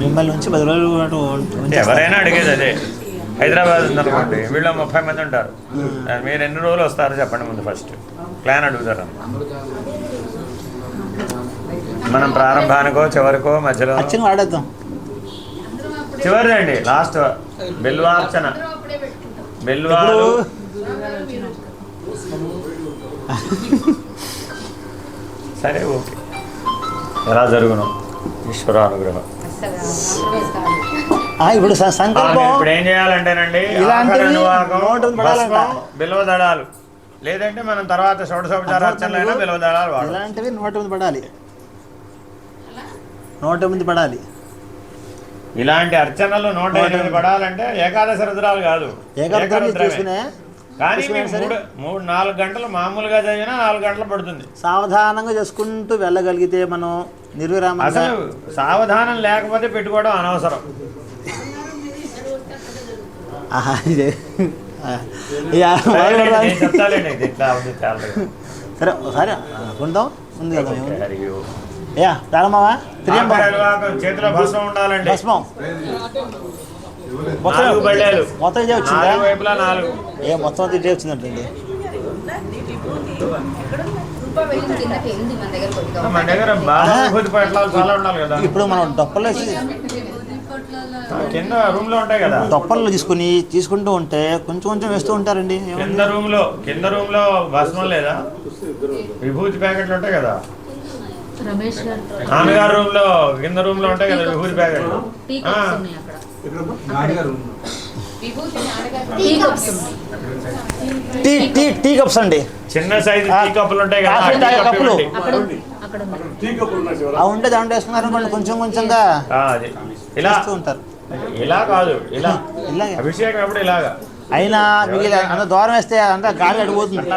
మిమ్మల్ని నుంచి పది రోజులు. ఎవరైనా అడిగేది అదే. హైదరాబాద్ ఉందనుకోండి వీళ్ళు ముప్పై మంది ఉంటారు. మీరు ఎన్ని రోజులు వస్తారో చెప్పండి ముందు ఫస్ట్ ప్లాన్ అడుగుతారు మనం ప్రారంభానికో చివరికో మధ్యలో వాడేద్దాం. చివరిదండి లాస్ట్ బిల్వార్చన. బిల్వాలు. సరే ఓకే. ఎలా జరుగును ఈశ్వర అనుగ్రహం. ఇప్పుడు సంకల్పం. ఇప్పుడు ఏం చేయాలంటేనండి? బిల్వ దళాలు. లేదంటే మనం తర్వాత షోడశోపచార అర్చనలైనా బిల్వ దళాలు వాడాలి ఇలాంటివి నూట ఎనిమిది పడాలి. నూట ఎనిమిది పడాలి. ఇలాంటి అర్చనలు నూట ఎనిమిది పడాలంటే ఏకాదశి రుద్రాలు కాదు. కానీ మూడు నాలుగు గంటలు మామూలుగా చదివినా నాలుగు గంటలు పడుతుంది. సావధానంగా చేసుకుంటూ వెళ్ళగలిగితే మనం నిర్విరామంగా అసలు సావధానం లేకపోతే పెట్టుకోవడం అనవసరం. చెప్తాలేండి ఇది ఇట్లా ఉంది సరే కొందాం. యా ప్రారంభమా చేతిలో భస్మం ఉండాలండి. భస్మం. మొత్తం ఇదే వచ్చిందా? ఏ మొత్తం ఇదే వచ్చిందంటండి. ఇప్పుడు మనం డొప్పలు కింద రూమ్లో ఉంటాయి కదా. డొప్పలు తీసుకుని తీసుకుంటూ ఉంటే కొంచెం కొంచెం వేస్తూ ఉంటారండి? కింద రూమ్లో కింద రూమ్లో భస్మం లేదా? విభూతి ప్యాకెట్లు ఉంటాయి కదా. రమేష్ గారు. నాన్నగారు రూమ్లో కింద రూమ్లో ఉంటాయి కదా విభూతి ప్యాకెట్లు. Tea tea tea tea tea cups అండి. చిన్న సైజు టీ కప్పులు ఉంటాయి కదా కాఫీ టీ కప్పులు. ఇవ్వండి. అక్కడ ఉంది. అక్కడ ఉంది. ఆ ఉంటే దాంట్లో వేసుకున్నారు అనుకోండి కొంచెం కొంచెంగా ఆ, అది. ఇలా ఉంటారు. ఇలా కాదు ఇలా. ఇలాగే. అభిషేకం అప్పుడు ఇలాగా. అయినా మిగిలిన అంత దూరం వేస్తే అంతా గాలి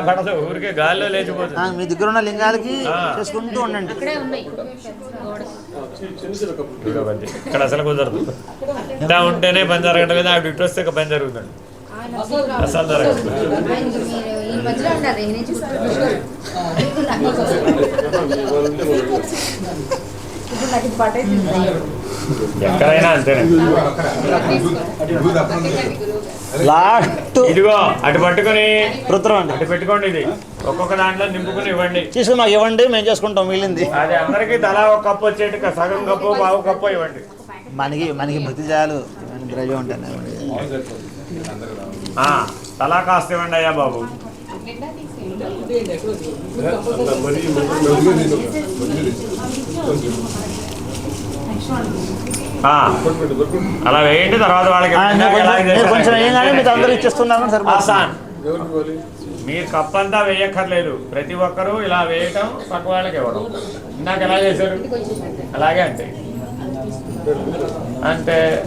పడదు ఊరికే గాల్లో లేచిపోతుంది. మీ దగ్గర ఉన్న లింగాలకి. చేసుకుంటూ ఉండండి. ఇక్కడ అసలు కుదరదు. ఇలా ఉంటేనే పని జరగదు కదా ఆవిడ ఇటు వస్తే ఇక పని జరుగుతుంది. అసలు జరగదు. ఇప్పుడు నాకు పట్టేసింది ఎక్కడైనా అంతేనే. లాస్ట్. ఇదిగో అటు పట్టుకొని. రుద్రం అండి. అటు పెట్టుకోండి ఇది. ఒక్కొక్క దాంట్లో నింపుకుని ఇవ్వండి. తీసుకుని మాకు ఇవ్వండి మేము చేసుకుంటాం మిగిలింది. అది అందరికీ తలా ఒక కప్పు వచ్చేట్టు సగం కప్పు పావు కప్పు ఇవ్వండి. మనకి మనకి భక్తి చాలు ద్రవ్యం ఉంటాను తలా కాస్త ఇవ్వండి అయ్యా బాబు. ఆ, అలా వేయండి తర్వాత వాళ్ళకి మీరు కొంచెం వేయగానే అందరూ మీరు కప్ అంతా వేయక్కర్లేదు. ప్రతి ఒక్కరూ ఇలా వేయటం పక్క వాళ్ళకి ఇవ్వడం. ఇందాక ఎలా చేశారు? అలాగే అంటే అంటే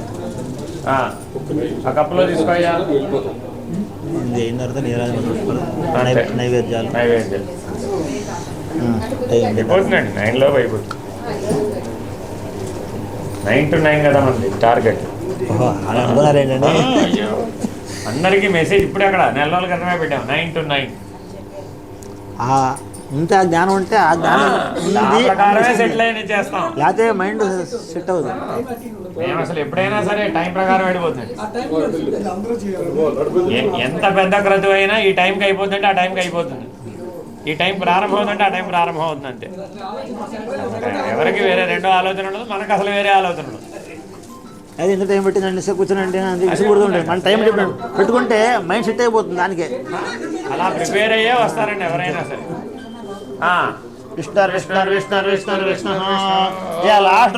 ఆ, కప్పులో అంతే. నై- నైవేద్యాలు. నైవేద్యం ఉం, అయ్యింది. అయిపోతుందండి. నైన్ లోపు అయిపోతుంది. నైన్ టు నైన్ కదా మనది టార్గెట్. అనుకున్నారేంటండి. అందరికీ మెసేజ్ ఇప్పుడే అక్కడ నెల రోజుల క్రితమే పెట్టాం నైన్ టు నైన్. ఆ జ్ఞానం ఉంటే ఆ జ్ఞానం సెటిల్ అయిన చేస్తాం. లేకపోతే మైండ్ సెట్ అవుతుంది మేము అసలు ఎప్పుడైనా సరే టైం ప్రకారం వెళ్ళిపోతుంది. ఎంత పెద్ద క్రతువు అయినా ఈ టైంకి అయిపోతుందంటే ఆ టైంకి అయిపోతుంది. ఈ టైం ప్రారంభం అవుతుందంటే ఆ టైం ప్రారంభం అవుతుంది అంతే ఎవరికి వేరే రెండో ఆలోచన ఉండదు మనకు అసలు వేరే ఆలోచన ఉండదు. అది ఎంత టైం పెట్టిందండి సేపు కూర్చోనండి విసుగుడుతుంటే మన టైం పెట్టుకుంటే మైండ్ సెట్ అయిపోతుంది దానికే. అలా ప్రిపేర్ అయ్యే వస్తారండి ఎవరైనా సరే. Vishnu Vishnu Vishnu Vishnu yeah last